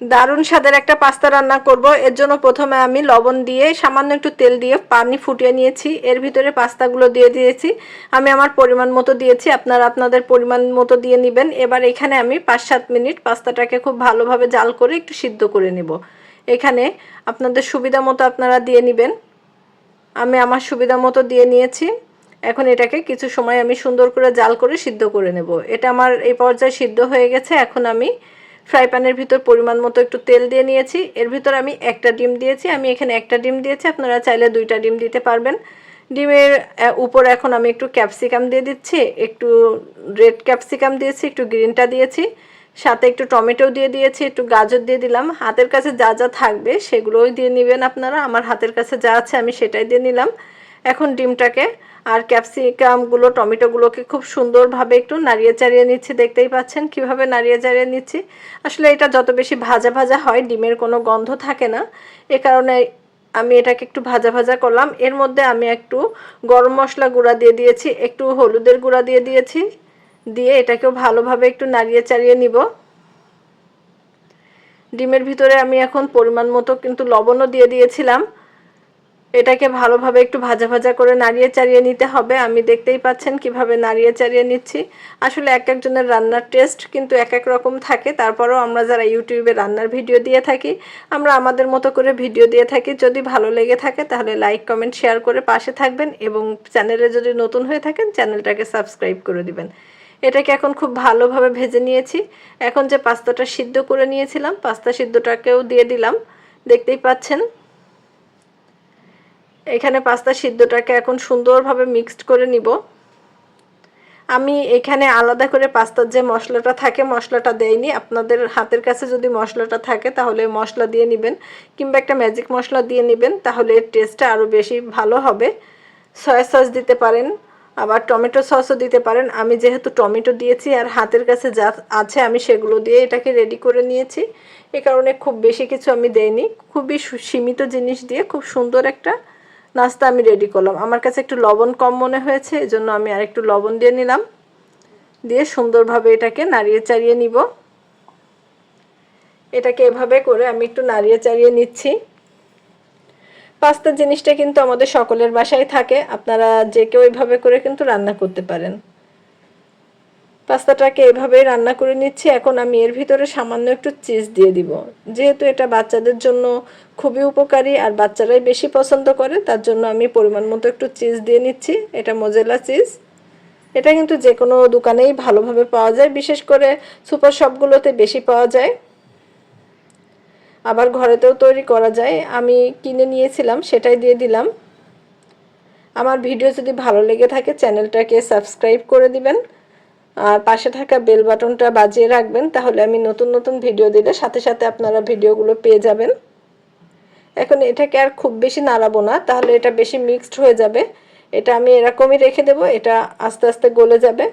দারুণ স্বাদের একটা পাস্তা রান্না করব। এর জন্য প্রথমে আমি লবণ দিয়ে, সামান্য একটু তেল দিয়ে পানি ফুটিয়ে নিয়েছি। এর ভিতরে পাস্তাগুলো দিয়ে দিয়েছি। আমি আমার পরিমাণ মতো দিয়েছি। আপনারা আপনাদের পরিমাণ মতো দিয়ে নেবেন। এবার এখানে আমি পাঁচ সাত মিনিট পাস্তাটাকে খুব ভালোভাবে জাল করে একটু সিদ্ধ করে নেব। এখানে আপনাদের সুবিধা মতো আপনারা দিয়ে নেবেন। আমি আমার সুবিধা মতো দিয়ে নিয়েছি। এখন এটাকে কিছু সময় আমি সুন্দর করে জাল করে সিদ্ধ করে নেব। এটা আমার এই পর্যায়ে সিদ্ধ হয়ে গেছে। এখন আমি ফ্রাই প্যানের ভিতর পরিমাণ মতো একটু তেল দিয়ে নিয়েছি। এর ভিতর আমি একটা ডিম দিয়েছি। আমি এখানে একটা ডিম দিয়েছি। আপনারা চাইলে দুইটা ডিম দিতে পারবেন। ডিমের উপর এখন আমি একটু ক্যাপসিকাম দিয়ে দিচ্ছি। একটু রেড ক্যাপসিকাম দিয়েছি, একটু গ্রিনটা দিয়েছি। সাথে একটু টমেটো দিয়ে দিয়েছি, একটু গাজর দিয়ে দিলাম। হাতের কাছে যা যা থাকবে সেগুলোই দিয়ে নেবেন আপনারা। আমার হাতের কাছে যা আছে আমি সেটাই দিয়ে নিলাম। এখন ডিমটাকে আর ক্যাপসিকামগুলো, টমেটোগুলোকে খুব সুন্দরভাবে একটু নাড়িয়ে চাড়িয়ে নিচ্ছি। দেখতেই পাচ্ছেন কীভাবে নাড়িয়ে চাড়িয়ে নিচ্ছি। আসলে এটা যত বেশি ভাজা ভাজা হয়, ডিমের কোনো গন্ধ থাকে না। এ কারণে আমি এটাকে একটু ভাজা ভাজা করলাম। এর মধ্যে আমি একটু গরম মশলা গুঁড়া দিয়ে দিয়েছি, একটু হলুদের গুঁড়া দিয়ে দিয়েছি। দিয়ে এটাকেও ভালোভাবে একটু নাড়িয়ে চাড়িয়ে নিব। ডিমের ভিতরে আমি এখন পরিমাণ মতো কিন্তু লবণও দিয়ে দিয়েছিলাম। এটাকে ভালোভাবে একটু ভাজা ভাজা করে নাড়িয়ে চাড়িয়ে নিতে হবে। আমি দেখতেই পাচ্ছেন কীভাবে নাড়িয়ে চাড়িয়ে নিচ্ছি। আসলে এক একজনের রান্নার টেস্ট কিন্তু এক এক রকম থাকে। তারপরেও আমরা যারা ইউটিউবে রান্নার ভিডিও দিয়ে থাকি, আমরা আমাদের মতো করে ভিডিও দিয়ে থাকি। যদি ভালো লেগে থাকে তাহলে লাইক, কমেন্ট, শেয়ার করে পাশে থাকবেন এবং চ্যানেলে যদি নতুন হয়ে থাকেন চ্যানেলটাকে সাবস্ক্রাইব করে দিবেন। এটাকে এখন খুব ভালোভাবে ভেজে নিয়েছি। এখন যে পাস্তাটা সিদ্ধ করে নিয়েছিলাম, পাস্তা সিদ্ধটাকেও দিয়ে দিলাম। দেখতেই পাচ্ছেন এখানে পাস্তা সিদ্ধটাকে এখন সুন্দরভাবে মিক্সড করে নিব। আমি এখানে আলাদা করে পাস্তার যে মশলাটা থাকে, মশলাটা দেয়নি আপনাদের হাতের কাছে যদি মশলাটা থাকে, তাহলে মশলা দিয়ে নেবেন। কিংবা একটা ম্যাজিক মশলা দিয়ে নেবেন, তাহলে এর টেস্টটা আরও বেশি ভালো হবে। সয়া সস দিতে পারেন, আবার টমেটো সসও দিতে পারেন। আমি যেহেতু টমেটো দিয়েছি আর হাতের কাছে যা আছে, আমি সেগুলো দিয়ে এটাকে রেডি করে নিয়েছি। এ কারণে খুব বেশি কিছু আমি দেইনি। খুবই সীমিত জিনিস দিয়ে, খুব সুন্দর একটা নাস্তা আমি রেডি করলাম। আমার কাছে একটু লবণ কম মনে হয়েছে, এজন্য আমি আর একটু লবণ দিয়ে নিলাম। দিয়ে সুন্দরভাবে এটাকে নাড়িয়ে চাড়িয়ে নিব। এটাকে এভাবে করে আমি একটু নাড়িয়ে চাড়িয়ে নিচ্ছি। পাস্তা জিনিসটা কিন্তু আমাদের সকলের বাসায় থাকে। আপনারা যে কেউ এইভাবে করে কিন্তু রান্না করতে পারেন। পাস্তাটাকে এভাবেই রান্না করে নিচ্ছি। এখন আমি এর ভিতরে সামান্য একটু চিজ দিয়ে দিব। যেহেতু এটা বাচ্চাদের জন্য খুবই উপকারী আর বাচ্চারাই বেশি পছন্দ করে, তার জন্য আমি পরিমাণ মতো একটু চিজ দিয়ে নিচ্ছি। এটা মোজেলা চিজ। এটা কিন্তু যে কোনো দোকানেই ভালোভাবে পাওয়া যায়, বিশেষ করে সুপার শপগুলোতে বেশি পাওয়া যায়। আবার ঘরেতেও তৈরি করা যায়। আমি কিনে নিয়েছিলাম, সেটাই দিয়ে দিলাম। আমার ভিডিও যদি ভালো লেগে থাকে, চ্যানেলটাকে সাবস্ক্রাইব করে দিবেন। আর পাশে থাকা বেল বাটনটা বাজিয়ে রাখবেন, তাহলে আমি নতুন নতুন ভিডিও দিলে সাথে সাথে আপনারা ভিডিওগুলো পেয়ে যাবেন। এখন এটাকে আর খুব বেশি নাড়াবো না, তাহলে এটা বেশি মিক্সড হয়ে যাবে। এটা আমি এরকমই রেখে দেব, এটা আস্তে আস্তে গলে যাবে।